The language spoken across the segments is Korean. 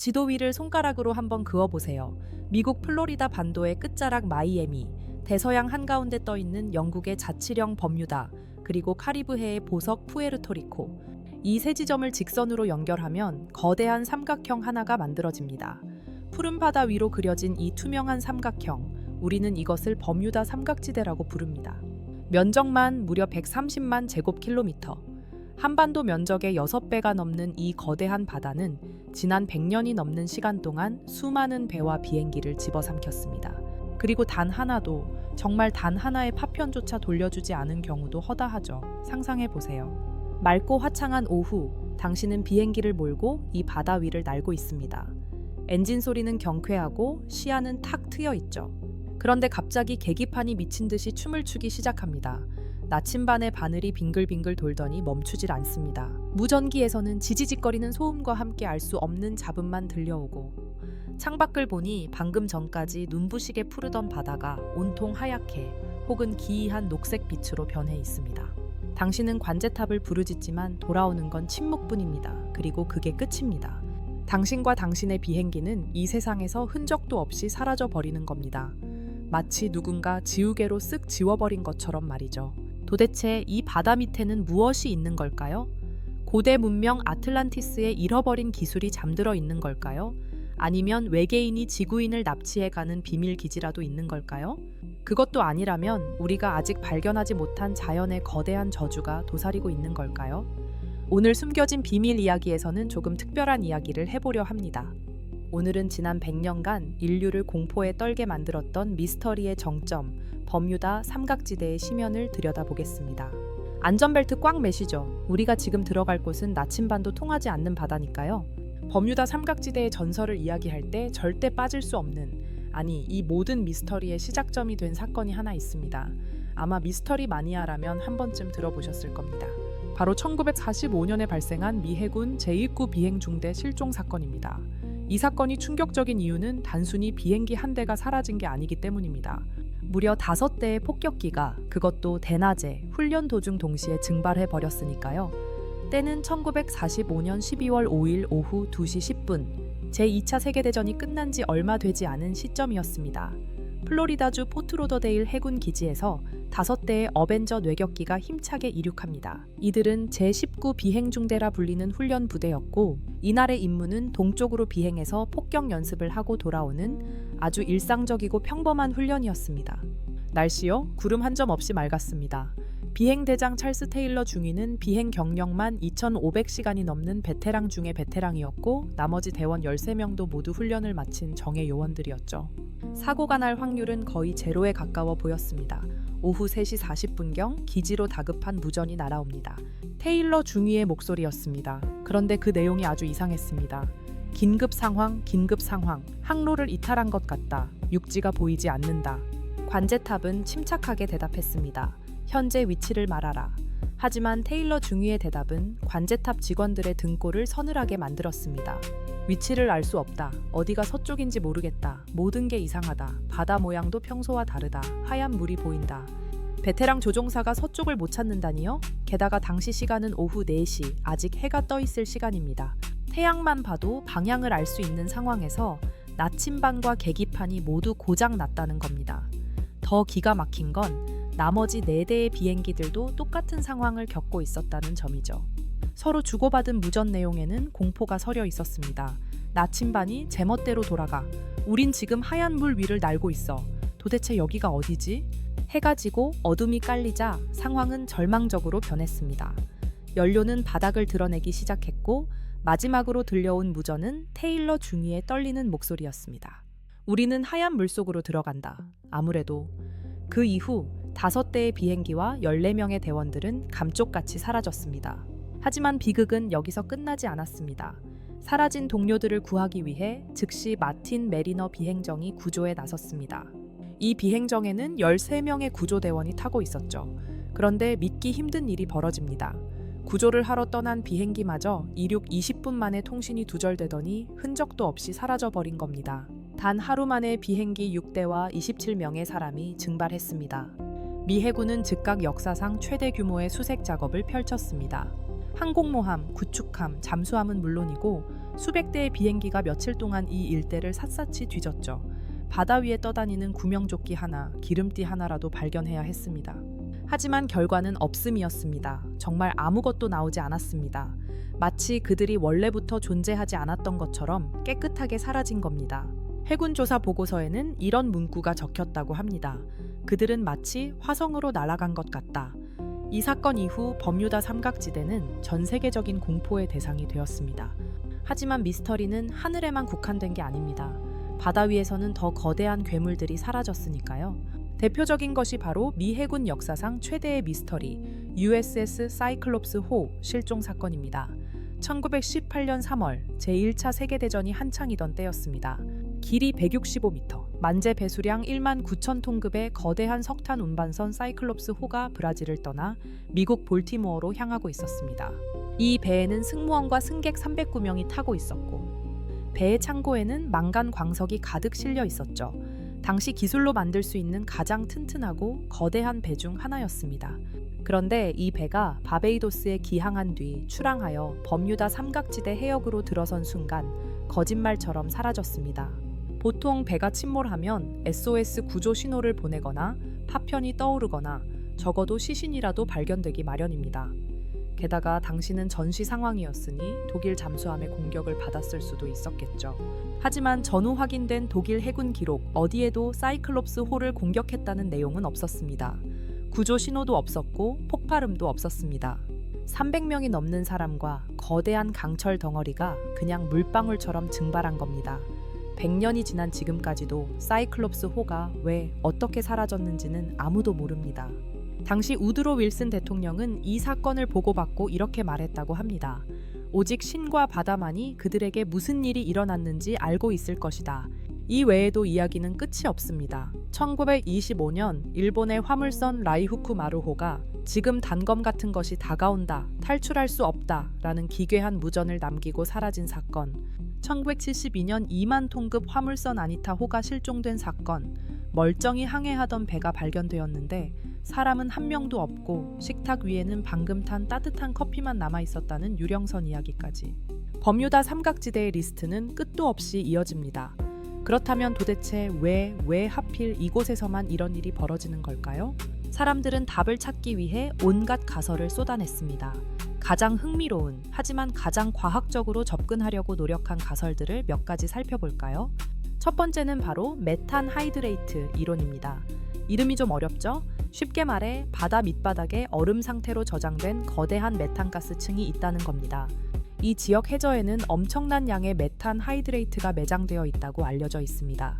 지도 위를 손가락으로 한번 그어보세요. 미국 플로리다 반도의 끝자락 마이애미, 대서양 한가운데 떠 있는 영국의 자치령 버뮤다, 그리고 카리브해의 보석 푸에르토리코. 이 세 지점을 직선으로 연결하면 거대한 삼각형 하나가 만들어집니다. 푸른 바다 위로 그려진 이 투명한 삼각형, 우리는 이것을 버뮤다 삼각지대라고 부릅니다. 면적만 무려 130만 제곱킬로미터. 한반도 면적의 6배가 넘는 이 거대한 바다는 지난 100년이 넘는 시간 동안 수많은 배와 비행기를 집어삼켰습니다. 그리고 단 하나도 정말 단 하나의 파편조차 돌려주지 않은 경우도 허다하죠. 상상해 보세요. 맑고 화창한 오후, 당신은 비행기를 몰고 이 바다 위를 날고 있습니다. 엔진 소리는 경쾌하고 시야는 탁 트여 있죠. 그런데 갑자기 계기판이 미친 듯이 춤을 추기 시작합니다. 나침반의 바늘이 빙글빙글 돌더니 멈추질 않습니다. 무전기에서는 지지직거리는 소음과 함께 알 수 없는 잡음만 들려오고 창밖을 보니 방금 전까지 눈부시게 푸르던 바다가 온통 하얗게 혹은 기이한 녹색 빛으로 변해 있습니다. 당신은 관제탑을 부르짖지만 돌아오는 건 침묵뿐입니다. 그리고 그게 끝입니다. 당신과 당신의 비행기는 이 세상에서 흔적도 없이 사라져 버리는 겁니다. 마치 누군가 지우개로 쓱 지워버린 것처럼 말이죠. 도대체 이 바다 밑에는 무엇이 있는 걸까요? 고대 문명 아틀란티스의 잃어버린 기술이 잠들어 있는 걸까요? 아니면 외계인이 지구인을 납치해가는 비밀 기지라도 있는 걸까요? 그것도 아니라면 우리가 아직 발견하지 못한 자연의 거대한 저주가 도사리고 있는 걸까요? 오늘 숨겨진 비밀 이야기에서는 조금 특별한 이야기를 해보려 합니다. 오늘은 지난 100년간 인류를 공포에 떨게 만들었던 미스터리의 정점, 버뮤다 삼각지대의 심연을 들여다보겠습니다. 안전벨트 꽉 매시죠. 우리가 지금 들어갈 곳은 나침반도 통하지 않는 바다니까요. 버뮤다 삼각지대의 전설을 이야기할 때 절대 빠질 수 없는 아니 이 모든 미스터리의 시작점이 된 사건이 하나 있습니다. 아마 미스터리 마니아라면 한 번쯤 들어보셨을 겁니다. 바로 1945년에 발생한 미 해군 제1구 비행 중대 실종 사건입니다. 이 사건이 충격적인 이유는 단순히 비행기 한 대가 사라진 게 아니기 때문입니다. 무려 다섯 대의 폭격기가 그것도 대낮에 훈련 도중 동시에 증발해 버렸으니까요. 때는 1945년 12월 5일 오후 2시 10분 제2차 세계대전이 끝난 지 얼마 되지 않은 시점이었습니다. 플로리다주 포트로더데일 해군 기지에서 다섯 대의 어벤져 뇌격기가 힘차게 이륙합니다. 이들은 제19 비행중대라 불리는 훈련 부대였고 이날의 임무는 동쪽으로 비행해서 폭격 연습을 하고 돌아오는 아주 일상적이고 평범한 훈련이었습니다. 날씨요? 구름 한 점 없이 맑았습니다. 비행대장 찰스 테일러 중위는 비행 경력만 2,500시간이 넘는 베테랑 중의 베테랑이었고 나머지 대원 13명도 모두 훈련을 마친 정예 요원들이었죠. 사고가 날 확률은 거의 제로에 가까워 보였습니다. 오후 3시 40분경 기지로 다급한 무전이 날아옵니다. 테일러 중위의 목소리였습니다. 그런데 그 내용이 아주 이상했습니다. 긴급 상황, 긴급 상황. 항로를 이탈한 것 같다. 육지가 보이지 않는다. 관제탑은 침착하게 대답했습니다. 현재 위치를 말하라. 하지만 테일러 중위의 대답은 관제탑 직원들의 등골을 서늘하게 만들었습니다. 위치를 알 수 없다. 어디가 서쪽인지 모르겠다. 모든 게 이상하다. 바다 모양도 평소와 다르다. 하얀 물이 보인다. 베테랑 조종사가 서쪽을 못 찾는다니요? 게다가 당시 시간은 오후 4시, 아직 해가 떠 있을 시간입니다. 태양만 봐도 방향을 알 수 있는 상황에서 나침반과 계기판이 모두 고장 났다는 겁니다. 더 기가 막힌 건 나머지 4대의 비행기들도 똑같은 상황을 겪고 있었다는 점이죠. 서로 주고받은 무전 내용에는 공포가 서려 있었습니다. 나침반이 제멋대로 돌아가. 우린 지금 하얀 물 위를 날고 있어. 도대체 여기가 어디지? 해가 지고 어둠이 깔리자 상황은 절망적으로 변했습니다. 연료는 바닥을 드러내기 시작했고 마지막으로 들려온 무전은 테일러 중위의 떨리는 목소리였습니다. 우리는 하얀 물속으로 들어간다. 아무래도 그 이후 다섯 대의 비행기와 14명의 대원들은 감쪽같이 사라졌습니다. 하지만 비극은 여기서 끝나지 않았습니다. 사라진 동료들을 구하기 위해 즉시 마틴 메리너 비행정이 구조에 나섰습니다. 이 비행정에는 13명의 구조대원이 타고 있었죠. 그런데 믿기 힘든 일이 벌어집니다. 구조를 하러 떠난 비행기마저 이륙 20분 만에 통신이 두절되더니 흔적도 없이 사라져버린 겁니다. 단 하루 만에 비행기 6대와 27명의 사람이 증발했습니다. 미 해군은 즉각 역사상 최대 규모의 수색 작업을 펼쳤습니다. 항공모함, 구축함, 잠수함은 물론이고 수백 대의 비행기가 며칠 동안 이 일대를 샅샅이 뒤졌죠. 바다 위에 떠다니는 구명조끼 하나, 기름띠 하나라도 발견해야 했습니다. 하지만 결과는 없음이었습니다. 정말 아무것도 나오지 않았습니다. 마치 그들이 원래부터 존재하지 않았던 것처럼 깨끗하게 사라진 겁니다. 해군 조사 보고서에는 이런 문구가 적혔다고 합니다. 그들은 마치 화성으로 날아간 것 같다. 이 사건 이후 버뮤다 삼각지대는 전 세계적인 공포의 대상이 되었습니다. 하지만 미스터리는 하늘에만 국한된 게 아닙니다. 바다 위에서는 더 거대한 괴물들이 사라졌으니까요. 대표적인 것이 바로 미 해군 역사상 최대의 미스터리 USS 사이클롭스 호 실종 사건입니다. 1918년 3월 제1차 세계대전이 한창이던 때였습니다. 길이 165m, 만재 배수량 1만 9천 톤급의 거대한 석탄 운반선 사이클롭스 호가 브라질을 떠나 미국 볼티모어로 향하고 있었습니다. 이 배에는 승무원과 승객 309명이 타고 있었고 배의 창고에는 망간 광석이 가득 실려 있었죠. 당시 기술로 만들 수 있는 가장 튼튼하고 거대한 배 중 하나였습니다. 그런데 이 배가 바베이도스에 기항한 뒤 출항하여 범유다 삼각지대 해역으로 들어선 순간 거짓말처럼 사라졌습니다. 보통 배가 침몰하면 SOS 구조 신호를 보내거나 파편이 떠오르거나 적어도 시신이라도 발견되기 마련입니다. 게다가 당시는 전시 상황이었으니 독일 잠수함의 공격을 받았을 수도 있었겠죠. 하지만 전후 확인된 독일 해군 기록 어디에도 사이클롭스 호를 공격했다는 내용은 없었습니다. 구조 신호도 없었고 폭발음도 없었습니다. 300명이 넘는 사람과 거대한 강철 덩어리가 그냥 물방울처럼 증발한 겁니다. 100년이 지난 지금까지도 사이클롭스 호가 왜 어떻게 사라졌는지는 아무도 모릅니다. 당시 우드로 윌슨 대통령은 이 사건을 보고받고 이렇게 말했다고 합니다. 오직 신과 바다만이 그들에게 무슨 일이 일어났는지 알고 있을 것이다. 이 외에도 이야기는 끝이 없습니다. 1925년 일본의 화물선 라이후쿠 마루호가 지금 단검 같은 것이 다가온다, 탈출할 수 없다 라는 기괴한 무전을 남기고 사라진 사건. 1972년 2만 톤급 화물선 아니타 호가 실종된 사건. 멀쩡히 항해하던 배가 발견되었는데 사람은 한 명도 없고 식탁 위에는 방금 탄 따뜻한 커피만 남아 있었다는 유령선 이야기까지. 버뮤다 삼각지대의 리스트는 끝도 없이 이어집니다. 그렇다면 도대체 왜, 왜 하필 이곳에서만 이런 일이 벌어지는 걸까요? 사람들은 답을 찾기 위해 온갖 가설을 쏟아냈습니다. 가장 흥미로운, 하지만 가장 과학적으로 접근하려고 노력한 가설들을 몇 가지 살펴볼까요? 첫 번째는 바로 메탄 하이드레이트 이론입니다. 이름이 좀 어렵죠? 쉽게 말해 바다 밑바닥에 얼음 상태로 저장된 거대한 메탄가스 층이 있다는 겁니다. 이 지역 해저에는 엄청난 양의 메탄 하이드레이트가 매장되어 있다고 알려져 있습니다.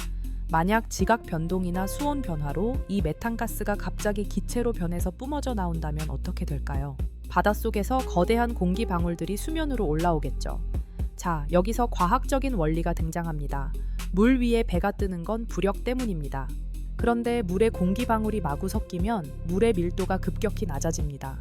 만약 지각 변동이나 수온 변화로 이 메탄가스가 갑자기 기체로 변해서 뿜어져 나온다면 어떻게 될까요? 바닷속에서 거대한 공기 방울들이 수면으로 올라오겠죠. 자, 여기서 과학적인 원리가 등장합니다. 물 위에 배가 뜨는 건 부력 때문입니다. 그런데 물에 공기 방울이 마구 섞이면 물의 밀도가 급격히 낮아집니다.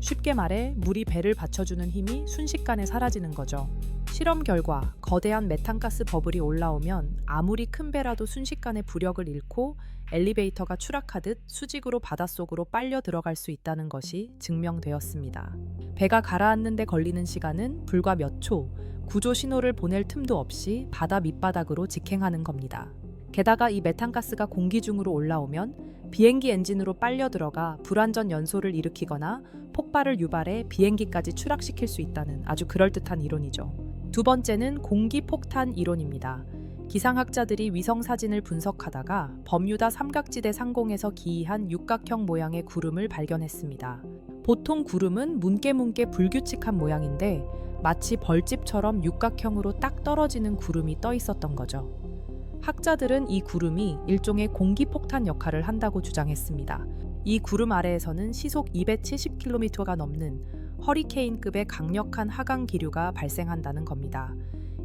쉽게 말해 물이 배를 받쳐주는 힘이 순식간에 사라지는 거죠. 실험 결과 거대한 메탄가스 버블이 올라오면 아무리 큰 배라도 순식간에 부력을 잃고 엘리베이터가 추락하듯 수직으로 바닷속으로 빨려 들어갈 수 있다는 것이 증명되었습니다. 배가 가라앉는데 걸리는 시간은 불과 몇 초, 구조 신호를 보낼 틈도 없이 바다 밑바닥으로 직행하는 겁니다. 게다가 이 메탄가스가 공기 중으로 올라오면 비행기 엔진으로 빨려 들어가 불완전 연소를 일으키거나 폭발을 유발해 비행기까지 추락시킬 수 있다는 아주 그럴듯한 이론이죠. 두 번째는 공기 폭탄 이론입니다. 기상학자들이 위성 사진을 분석하다가 범유다 삼각지대 상공에서 기이한 육각형 모양의 구름을 발견했습니다. 보통 구름은 뭉게뭉게 불규칙한 모양인데 마치 벌집처럼 육각형으로 딱 떨어지는 구름이 떠 있었던 거죠. 학자들은 이 구름이 일종의 공기폭탄 역할을 한다고 주장했습니다. 이 구름 아래에서는 시속 270km가 넘는 허리케인급의 강력한 하강 기류가 발생한다는 겁니다.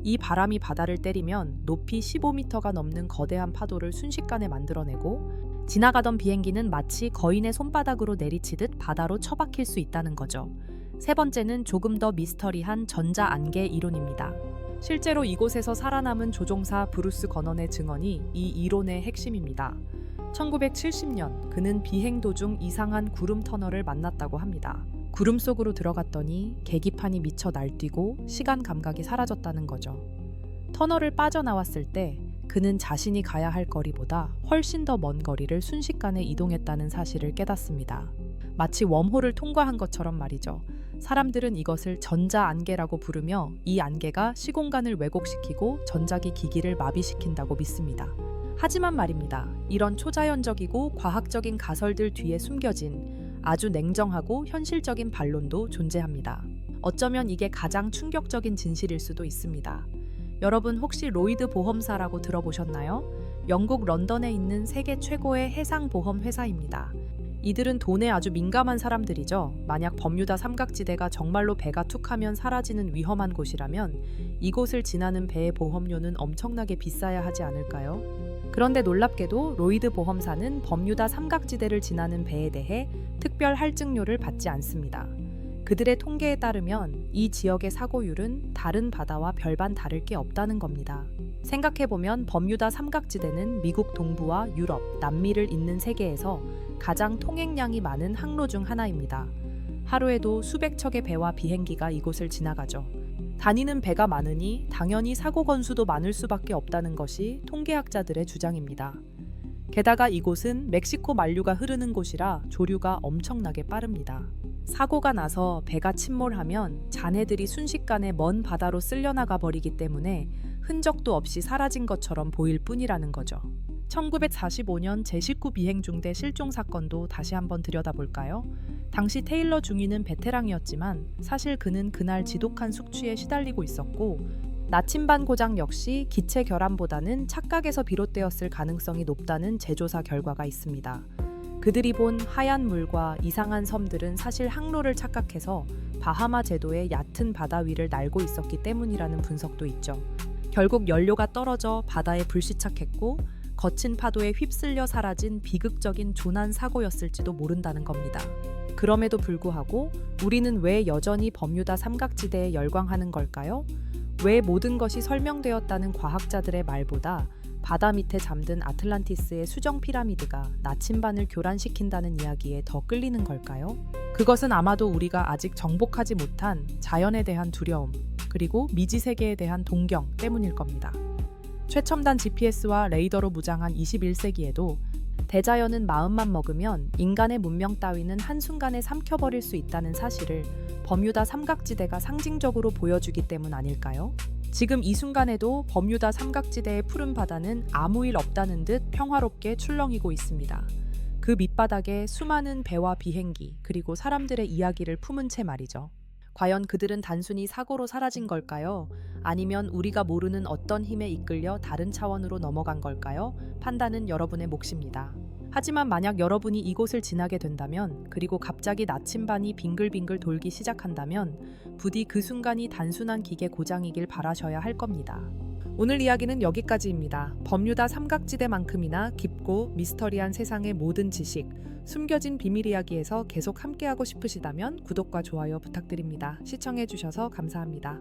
이 바람이 바다를 때리면 높이 15m가 넘는 거대한 파도를 순식간에 만들어내고 지나가던 비행기는 마치 거인의 손바닥으로 내리치듯 바다로 처박힐 수 있다는 거죠. 세 번째는 조금 더 미스터리한 전자 안개 이론입니다. 실제로 이곳에서 살아남은 조종사 브루스 건넌의 증언이 이 이론의 핵심입니다. 1970년 그는 비행 도중 이상한 구름 터널을 만났다고 합니다. 구름 속으로 들어갔더니 계기판이 미쳐 날뛰고 시간 감각이 사라졌다는 거죠. 터널을 빠져나왔을 때 그는 자신이 가야 할 거리보다 훨씬 더 먼 거리를 순식간에 이동했다는 사실을 깨닫습니다. 마치 웜홀을 통과한 것처럼 말이죠. 사람들은 이것을 전자 안개라고 부르며 이 안개가 시공간을 왜곡시키고 전자기 기기를 마비시킨다고 믿습니다. 하지만 말입니다. 이런 초자연적이고 과학적인 가설들 뒤에 숨겨진 아주 냉정하고 현실적인 반론도 존재합니다. 어쩌면 이게 가장 충격적인 진실일 수도 있습니다. 여러분 혹시 로이드 보험사라고 들어보셨나요? 영국 런던에 있는 세계 최고의 해상 보험 회사입니다. 이들은 돈에 아주 민감한 사람들이죠. 만약 버뮤다 삼각지대가 정말로 배가 툭하면 사라지는 위험한 곳이라면 이곳을 지나는 배의 보험료는 엄청나게 비싸야 하지 않을까요? 그런데 놀랍게도 로이드 보험사는 버뮤다 삼각지대를 지나는 배에 대해 특별 할증료를 받지 않습니다. 그들의 통계에 따르면 이 지역의 사고율은 다른 바다와 별반 다를 게 없다는 겁니다. 생각해보면 버뮤다 삼각지대는 미국 동부와 유럽, 남미를 잇는 세계에서 가장 통행량이 많은 항로 중 하나입니다. 하루에도 수백 척의 배와 비행기가 이곳을 지나가죠. 다니는 배가 많으니 당연히 사고 건수도 많을 수밖에 없다는 것이 통계학자들의 주장입니다. 게다가 이곳은 멕시코 만류가 흐르는 곳이라 조류가 엄청나게 빠릅니다. 사고가 나서 배가 침몰하면 잔해들이 순식간에 먼 바다로 쓸려나가 버리기 때문에 흔적도 없이 사라진 것처럼 보일 뿐이라는 거죠. 1945년 제19 비행 중대 실종 사건도 다시 한번 들여다볼까요? 당시 테일러 중위는 베테랑이었지만 사실 그는 그날 지독한 숙취에 시달리고 있었고 나침반 고장 역시 기체 결함보다는 착각에서 비롯되었을 가능성이 높다는 재조사 결과가 있습니다. 그들이 본 하얀 물과 이상한 섬들은 사실 항로를 착각해서 바하마 제도의 얕은 바다 위를 날고 있었기 때문이라는 분석도 있죠. 결국 연료가 떨어져 바다에 불시착했고 거친 파도에 휩쓸려 사라진 비극적인 조난 사고였을지도 모른다는 겁니다. 그럼에도 불구하고 우리는 왜 여전히 버뮤다 삼각지대에 열광하는 걸까요? 왜 모든 것이 설명되었다는 과학자들의 말보다 바다 밑에 잠든 아틀란티스의 수정 피라미드가 나침반을 교란시킨다는 이야기에 더 끌리는 걸까요? 그것은 아마도 우리가 아직 정복하지 못한 자연에 대한 두려움, 그리고 미지 세계에 대한 동경 때문일 겁니다. 최첨단 GPS와 레이더로 무장한 21세기에도 대자연은 마음만 먹으면 인간의 문명 따위는 한순간에 삼켜버릴 수 있다는 사실을 버뮤다 삼각지대가 상징적으로 보여주기 때문 아닐까요? 지금 이 순간에도 버뮤다 삼각지대의 푸른 바다는 아무 일 없다는 듯 평화롭게 출렁이고 있습니다. 그 밑바닥에 수많은 배와 비행기 그리고 사람들의 이야기를 품은 채 말이죠. 과연 그들은 단순히 사고로 사라진 걸까요? 아니면 우리가 모르는 어떤 힘에 이끌려 다른 차원으로 넘어간 걸까요? 판단은 여러분의 몫입니다. 하지만 만약 여러분이 이곳을 지나게 된다면, 그리고 갑자기 나침반이 빙글빙글 돌기 시작한다면, 부디 그 순간이 단순한 기계 고장이길 바라셔야 할 겁니다. 오늘 이야기는 여기까지입니다. 범유다 삼각지대만큼이나 깊고 미스터리한 세상의 모든 지식, 숨겨진 비밀 이야기에서 계속 함께하고 싶으시다면 구독과 좋아요 부탁드립니다. 시청해주셔서 감사합니다.